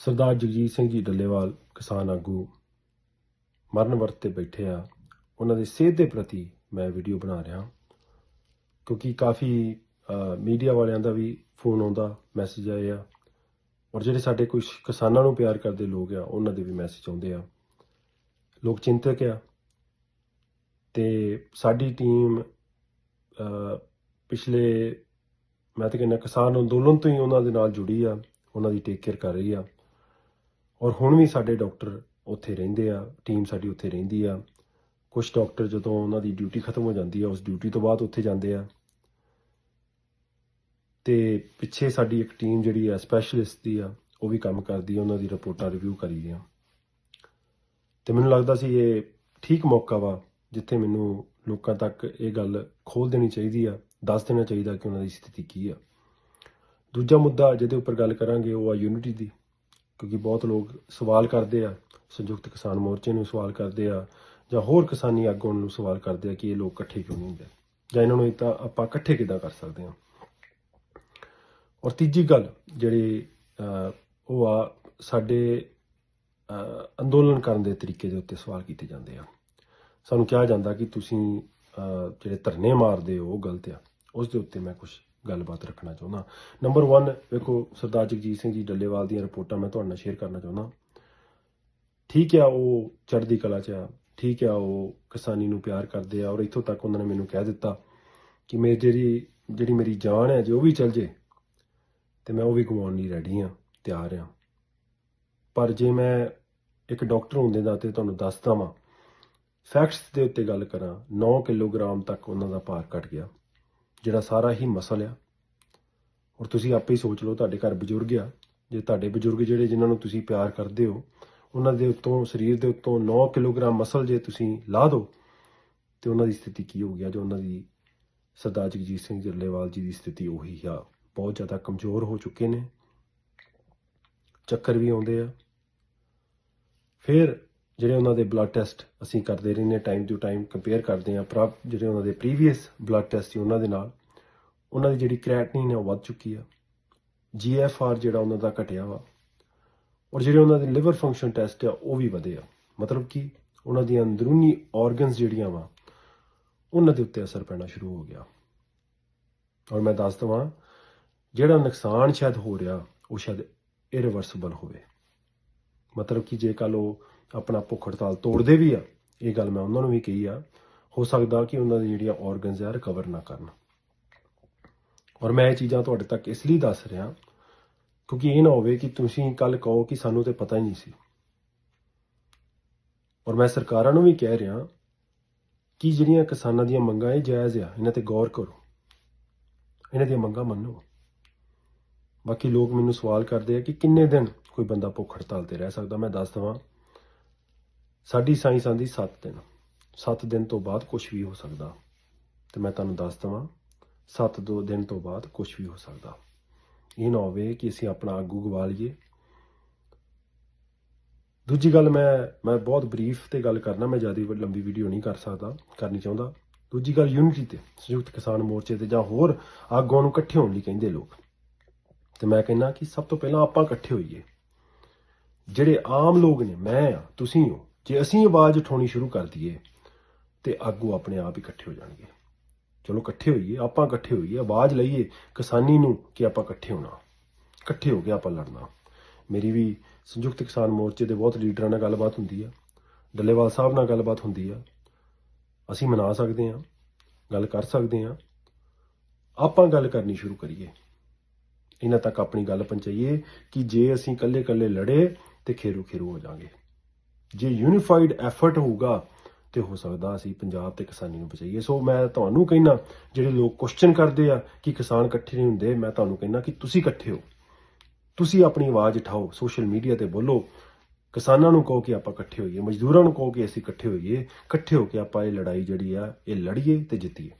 ਸਰਦਾਰ ਜਗਜੀਤ ਸਿੰਘ ਜੀ ਡੱਲੇਵਾਲ ਕਿਸਾਨ ਆਗੂ ਮਰਨ ਵਰਤ ਤੇ ਬੈਠੇ ਆ। ਉਹਨਾਂ ਦੀ ਸਿਹਤ ਦੇ ਪ੍ਰਤੀ ਮੈਂ ਵੀਡੀਓ ਬਣਾ ਰਿਹਾ ਕਿਉਂਕਿ ਕਾਫੀ ਮੀਡੀਆ ਵਾਲਿਆਂ ਦਾ ਵੀ ਫੋਨ ਆਉਂਦਾ ਮੈਸੇਜ ਆਏ ਆ। ਔਰ ਜਿਹੜੇ ਸਾਡੇ ਕੁਝ ਕਿਸਾਨਾਂ ਨੂੰ ਪਿਆਰ ਕਰਦੇ ਲੋਕ ਆ, ਉਹਨਾਂ ਦੇ ਵੀ ਮੈਸੇਜ ਆਉਂਦੇ ਆ। ਲੋਕ ਚਿੰਤਕ ਆ। ਤੇ ਸਾਡੀ ਟੀਮ ਪਿਛਲੇ, ਮੈਂ ਤਾਂ ਕਹਿੰਦਾ ਕਿਸਾਨ ਅੰਦੋਲਨ ਤੋਂ ਹੀ ਉਹਨਾਂ ਦੇ ਨਾਲ ਜੁੜੀ ਆ। ਉਹਨਾਂ ਦੀ ਟੇਕ ਕੇਅਰ ਕਰ ਰਹੀ ਆ। ਔਰ ਹੁਣ ਵੀ ਸਾਡੇ ਡਾਕਟਰ ਉੱਥੇ ਰਹਿੰਦੇ ਆ ਟੀਮ ਸਾਡੀ ਉੱਥੇ ਰਹਿੰਦੀ ਆ। ਕੁਝ ਡਾਕਟਰ ਜਦੋਂ ਉਹਨਾਂ ਦੀ ਡਿਊਟੀ ਖਤਮ ਹੋ ਜਾਂਦੀ ਆ, ਉਸ ਡਿਊਟੀ ਤੋਂ ਬਾਅਦ ਉੱਥੇ ਜਾਂਦੇ ਆ। ਤੇ ਪਿੱਛੇ ਸਾਡੀ ਇੱਕ ਟੀਮ ਜਿਹੜੀ ਆ ਸਪੈਸ਼ਲਿਸਟ ਦੀ ਆ, ਉਹ ਵੀ ਕੰਮ ਕਰਦੀ ਆ, ਉਹਨਾਂ ਦੀ ਰਿਪੋਰਟਾਂ ਰਿਵਿਊ ਕਰੀ ਦੀਆਂ। ਤੇ ਮੈਨੂੰ ਲੱਗਦਾ ਸੀ ਇਹ ਠੀਕ ਮੌਕਾ ਵਾ, ਜਿੱਥੇ ਮੈਨੂੰ ਲੋਕਾਂ ਤੱਕ ਇਹ ਗੱਲ ਖੋਲ ਦੇਣੀ ਚਾਹੀਦੀ ਆ, ਦੱਸ ਦੇਣਾ ਚਾਹੀਦਾ ਕਿ ਉਹਨਾਂ ਦੀ ਸਥਿਤੀ ਕੀ ਆ। ਦੂਜਾ ਮੁੱਦਾ ਜਿਹਦੇ ਉੱਪਰ ਗੱਲ ਕਰਾਂਗੇ, ਉਹ ਆ ਯੂਨਿਟੀ ਦੀ। ਕਿਉਂਕਿ ਬਹੁਤ ਲੋਕ ਸਵਾਲ ਕਰਦੇ ਆ, ਸੰਯੁਕਤ ਕਿਸਾਨ ਮੋਰਚੇ ਨੂੰ ਸਵਾਲ ਕਰਦੇ ਆ, ਜਾਂ ਹੋਰ ਕਿਸਾਨੀ ਆਗੂਆਂ ਨੂੰ ਸਵਾਲ ਕਰਦੇ ਆ ਕਿ ਇਹ ਲੋਕ ਇਕੱਠੇ ਕਿਉਂ ਨਹੀਂ ਹੁੰਦੇ? ਜਾਂ ਇਹਨਾਂ ਨੂੰ ਇਹ ਤਾਂ ਆਪਾਂ ਇਕੱਠੇ ਕਿੱਦਾਂ ਕਰ ਸਕਦੇ ਹਾਂ? ਔਰ ਤੀਜੀ ਗੱਲ ਜਿਹੜੀ ਉਹ ਆ ਸਾਡੇ ਅੰਦੋਲਨ ਕਰਨ ਦੇ ਤਰੀਕੇ ਦੇ ਉੱਤੇ ਸਵਾਲ ਕੀਤੇ ਜਾਂਦੇ ਆ। ਸਾਨੂੰ ਕਿਹਾ ਜਾਂਦਾ ਕਿ ਤੁਸੀਂ ਜਿਹੜੇ ਧਰਨੇ ਮਾਰਦੇ ਹੋ ਉਹ ਗਲਤ ਆ। ਉਸ ਦੇ ਉੱਤੇ ਮੈਂ ਕੁਝ ਗੱਲਬਾਤ ਰੱਖਣਾ ਚਾਹੁੰਦਾ। ਨੰਬਰ 1 ਵੇਖੋ, ਸਰਦਾਰ ਜਗਜੀਤ ਸਿੰਘ ਜੀ ਡੱਲੇਵਾਲ ਦੀਆਂ ਰਿਪੋਰਟਾਂ ਮੈਂ ਤੁਹਾਡੇ ਨਾਲ ਸ਼ੇਅਰ ਕਰਨਾ ਚਾਹੁੰਦਾ। ਠੀਕ ਆ, ਉਹ ਚੜ੍ਹਦੀ ਕਲਾ 'ਚ ਆ। ਠੀਕ ਆ, ਉਹ ਕਿਸਾਨੀ ਨੂੰ ਪਿਆਰ ਕਰਦੇ ਆ ਔਰ ਇੱਥੋਂ ਤੱਕ ਉਹਨਾਂ ਨੇ ਮੈਨੂੰ ਕਹਿ ਦਿੱਤਾ ਕਿ ਮੇਰੀ ਜਿਹੜੀ ਜਿਹੜੀ ਮੇਰੀ ਜਾਨ ਹੈ, ਜੇ ਉਹ ਵੀ ਚਲ ਜੇ, ਤੇ ਮੈਂ ਉਹ ਵੀ ਗਵਾਉਣ ਲਈ ਰੈਡੀ ਆ, ਤਿਆਰ ਆ। ਪਰ ਜੇ ਮੈਂ ਇੱਕ ਡਾਕਟਰ ਹੁੰਦੇ ਦਾ ਨਾਤੇ ਤੁਹਾਨੂੰ ਦੱਸਦਾ ਵਾਂ ਫੈਕਟਸ ਦੇ ਉੱਤੇ ਗੱਲ ਕਰਾਂ 9 ਕਿਲੋਗ੍ਰਾਮ ਤੱਕ ਉਹਨਾਂ ਦਾ ਭਾਰ ਘਟ ਗਿਆ। ਜਿਹੜਾ ਸਾਰਾ ਹੀ ਮਸਲ ਆ। ਔਰ ਤੁਸੀਂ ਆਪੇ ਹੀ ਸੋਚ ਲਓ, ਤੁਹਾਡੇ ਘਰ ਬਜ਼ੁਰਗ ਆ। ਜੇ ਤੁਹਾਡੇ ਬਜ਼ੁਰਗ ਜਿਹੜੇ ਜਿਨ੍ਹਾਂ ਨੂੰ ਤੁਸੀਂ ਪਿਆਰ ਕਰਦੇ ਹੋ, ਉਹਨਾਂ ਦੇ ਉੱਤੋਂ, ਸਰੀਰ ਦੇ ਉੱਤੋਂ 9 ਕਿਲੋਗ੍ਰਾਮ ਮਸਲ ਜੇ ਤੁਸੀਂ ਲਾ ਦਿਓ ਤੇ ਉਹਨਾਂ ਦੀ ਸਥਿਤੀ ਕੀ ਹੋ ਗਿਆ ਜੋ ਉਹਨਾਂ ਦੀ ਸਰਦਾਰ ਜਗਜੀਤ ਸਿੰਘ ਜੱਲੇਵਾਲ ਜੀ ਦੀ ਸਥਿਤੀ ਉਹੀ ਆ। ਬਹੁਤ ਜ਼ਿਆਦਾ ਕਮਜ਼ੋਰ ਹੋ ਚੁੱਕੇ ਨੇ। ਚੱਕਰ ਵੀ ਆਉਂਦੇ ਆ। ਫਿਰ ਜਿਹੜੇ ਉਹਨਾਂ ਦੇ ਬਲੱਡ ਟੈਸਟ ਅਸੀਂ ਕਰਦੇ ਰਹਿੰਦੇ ਟਾਈਮ ਟੂ ਟਾਈਮ ਕੰਪੇਅਰ ਕਰਦੇ ਆ ਪ੍ਰਾਪ ਜਿਹੜੇ ਉਹਨਾਂ ਦੇ ਪ੍ਰੀਵੀਅਸ ਬਲੱਡ ਟੈਸਟ ਸੀ ਉਹਨਾਂ ਦੇ ਨਾਲ, ਉਹਨਾਂ ਦੀ ਜਿਹੜੀ ਕ੍ਰੈਟਨਿਨ ਹੈ ਉਹ ਵੱਧ ਚੁੱਕੀ ਆ ਜੀਐਫਆਰ ਜਿਹੜਾ ਉਹਨਾਂ ਦਾ ਘਟਿਆ ਵਾ, ਔਰ ਜਿਹੜੇ ਉਹਨਾਂ ਦੇ ਲਿਵਰ ਫੰਕਸ਼ਨ ਟੈਸਟ ਆ, ਉਹ ਵੀ ਵਧੇ ਆ। ਮਤਲਬ ਕਿ ਉਹਨਾਂ ਦੀਆਂ ਅੰਦਰੂਨੀ ਆਰਗਨਸ ਜਿਹੜੀਆਂ ਵਾ, ਉਹਨਾਂ ਦੇ ਉੱਤੇ ਅਸਰ ਪੈਣਾ ਸ਼ੁਰੂ ਹੋ ਗਿਆ। ਔਰ ਮੈਂ ਦੱਸ ਦਵਾਂ, ਜਿਹੜਾ ਨੁਕਸਾਨ ਸ਼ਾਇਦ ਹੋ ਰਿਹਾ, ਉਹ ਸ਼ਾਇਦ ਇਰੀਵਰਸਿਬਲ ਹੋਵੇ। ਮਤਲਬ ਕਿ ਜੇ ਕੱਲ ਉਹ ਆਪਣਾ ਭੁੱਖ ਹੜਤਾਲ ਤੋੜਦੇ ਵੀ ਆ। ਇਹ ਗੱਲ ਮੈਂ ਉਹਨਾਂ ਨੂੰ ਵੀ ਕਹੀ ਆ। ਹੋ ਸਕਦਾ ਕਿ ਉਹਨਾਂ ਦੀ ਜਿਹੜੀਆਂ ਆਰਗਨਸ ਆ ਰਿਕਵਰ ਨਾ ਕਰਨ। ਔਰ ਮੈਂ ਇਹ ਚੀਜ਼ਾਂ ਤੁਹਾਡੇ ਤੱਕ ਇਸ ਲਈ ਦੱਸ ਰਿਹਾ, ਕਿਉਂਕਿ ਇਹ ਨਾ ਹੋਵੇ ਕਿ ਤੁਸੀਂ ਕੱਲ ਕਹੋ ਕਿ ਸਾਨੂੰ ਤੇ ਪਤਾ ਹੀ ਨਹੀਂ ਸੀ। ਔਰ ਮੈਂ ਸਰਕਾਰਾਂ ਨੂੰ ਵੀ ਕਹਿ ਰਿਹਾ ਕਿ ਜਿਹੜੀਆਂ ਕਿਸਾਨਾਂ ਦੀਆਂ ਮੰਗਾਂ, ਇਹ ਜਾਇਜ਼ ਆ। ਇਹਨਾਂ ਤੇ ਗੌਰ ਕਰੋ। ਇਹਨਾਂ ਦੀਆਂ ਮੰਗਾਂ ਮੰਨੋ। ਬਾਕੀ ਲੋਕ ਮੈਨੂੰ ਸਵਾਲ ਕਰਦੇ ਆ ਕਿ ਕਿੰਨੇ ਦਿਨ ਕੋਈ ਬੰਦਾ ਭੁੱਖ ਹੜਤਾਲ ਤੇ ਰਹਿ ਸਕਦਾ? ਮੈਂ ਦੱਸ ਦਵਾਂ। ਸਾਡੀ ਸਾਇੰਸ ਆਂਦੀ 7 ਦਿਨ। 7 ਦਿਨ ਤੋਂ ਬਾਅਦ ਕੁਝ ਵੀ ਹੋ ਸਕਦਾ। ਤੇ ਮੈਂ ਤੁਹਾਨੂੰ ਦੱਸ ਦਵਾਂ 7 ਦੋ ਦਿਨ ਤੋਂ ਬਾਅਦ ਕੁਝ ਵੀ ਹੋ ਸਕਦਾ। ਇਹ ਨਾ ਹੋਵੇ ਕਿ ਅਸੀਂ ਆਪਣਾ ਆਗੂ ਗਵਾ ਲਈਏ। ਦੂਜੀ ਗੱਲ ਮੈਂ ਮੈਂ ਬਹੁਤ ਬਰੀਫ ਤੇ ਗੱਲ ਕਰਨਾ, ਮੈਂ ਜ਼ਿਆਦਾ ਲੰਬੀ ਵੀਡੀਓ ਨਹੀਂ ਕਰ ਸਕਦਾ, ਕਰਨੀ ਚਾਹੁੰਦਾ। ਦੂਜੀ ਗੱਲ ਯੂਨਿਟੀ ਤੇ, ਸੰਯੁਕਤ ਕਿਸਾਨ ਮੋਰਚੇ ਤੇ ਜਾਂ ਹੋਰ ਆਗੂਆਂ ਨੂੰ ਇਕੱਠੇ ਹੋਣ ਲਈ ਕਹਿੰਦੇ ਲੋਕ। ਤੇ ਮੈਂ ਕਹਿੰਦਾ ਕਿ ਸਭ ਤੋਂ ਪਹਿਲਾਂ ਆਪਾਂ ਇਕੱਠੇ ਹੋਈਏ। ਜਿਹੜੇ ਆਮ ਲੋਕ ਨੇ, ਮੈਂ ਆ, ਤੁਸੀਂ ਹੋ ਜੇ ਅਸੀਂ ਆਵਾਜ਼ ਉਠਾਉਣੀ ਸ਼ੁਰੂ ਕਰ ਦਈਏ, ਤੇ ਆਗੂ ਆਪਣੇ ਆਪ ਹੀ ਇਕੱਠੇ ਹੋ ਜਾਣਗੇ। ਚਲੋ ਇਕੱਠੇ ਹੋਈਏ, ਆਪਾਂ ਇਕੱਠੇ ਹੋਈਏ, ਆਵਾਜ਼ ਲਈਏ ਕਿਸਾਨੀ ਨੂੰ ਕਿ ਆਪਾਂ ਇਕੱਠੇ ਹੋਣਾ। ਇਕੱਠੇ ਹੋ ਕੇ ਆਪਾਂ ਲੜਨਾ। ਮੇਰੀ ਵੀ ਸੰਯੁਕਤ ਕਿਸਾਨ ਮੋਰਚੇ ਦੇ ਬਹੁਤ ਲੀਡਰਾਂ ਨਾਲ ਗੱਲਬਾਤ ਹੁੰਦੀ ਆ। ਡੱਲੇਵਾਲ ਸਾਹਿਬ ਨਾਲ ਗੱਲਬਾਤ ਹੁੰਦੀ ਆ। ਅਸੀਂ ਮਨਾ ਸਕਦੇ ਹਾਂ ਗੱਲ ਕਰ ਸਕਦੇ ਹਾਂ ਆਪਾਂ ਗੱਲ ਕਰਨੀ ਸ਼ੁਰੂ ਕਰੀਏ। ਇਹਨਾਂ ਤੱਕ ਆਪਣੀ ਗੱਲ ਪਹੁੰਚਾਈਏ ਕਿ ਜੇ ਅਸੀਂ ਇਕੱਲੇ-ਇਕੱਲੇ ਲੜੇ ਤੇ ਖੇਰੂ ਖੇਰੂ ਹੋ ਜਾਾਂਗੇ। ਜੇ ਯੂਨੀਫਾਈਡ ਐਫਰਟ ਹੋਊਗਾ, ਤੇ ਹੋ ਸਕਦਾ ਅਸੀਂ ਪੰਜਾਬ ਤੇ ਕਿਸਾਨੀ ਨੂੰ ਬਚਾਈਏ। ਸੋ ਮੈਂ ਤੁਹਾਨੂੰ ਕਹਿਣਾ ਜਿਹੜੇ ਲੋਕ ਕੁਐਸਚਨ ਕਰਦੇ ਆ ਕਿ ਕਿਸਾਨ ਇਕੱਠੇ ਨਹੀਂ ਹੁੰਦੇ, ਮੈਂ ਤੁਹਾਨੂੰ ਕਹਿਣਾ ਕਿ ਤੁਸੀਂ ਇਕੱਠੇ ਹੋ। ਤੁਸੀਂ ਆਪਣੀ ਆਵਾਜ਼ ਉਠਾਓ ਸੋਸ਼ਲ ਮੀਡੀਆ ਤੇ ਬੋਲੋ। ਕਿਸਾਨਾਂ ਨੂੰ ਕਹੋ ਕਿ ਆਪਾਂ ਇਕੱਠੇ ਹੋਈਏ, ਮਜ਼ਦੂਰਾਂ ਨੂੰ ਕਹੋ ਕਿ ਅਸੀਂ ਇਕੱਠੇ ਹੋਈਏ। ਇਕੱਠੇ ਹੋ ਕੇ ਆਪਾਂ ਇਹ ਲੜਾਈ ਜਿਹੜੀ ਆ, ਇਹ ਲੜੀਏ ਤੇ ਜਿੱਤੀਏ।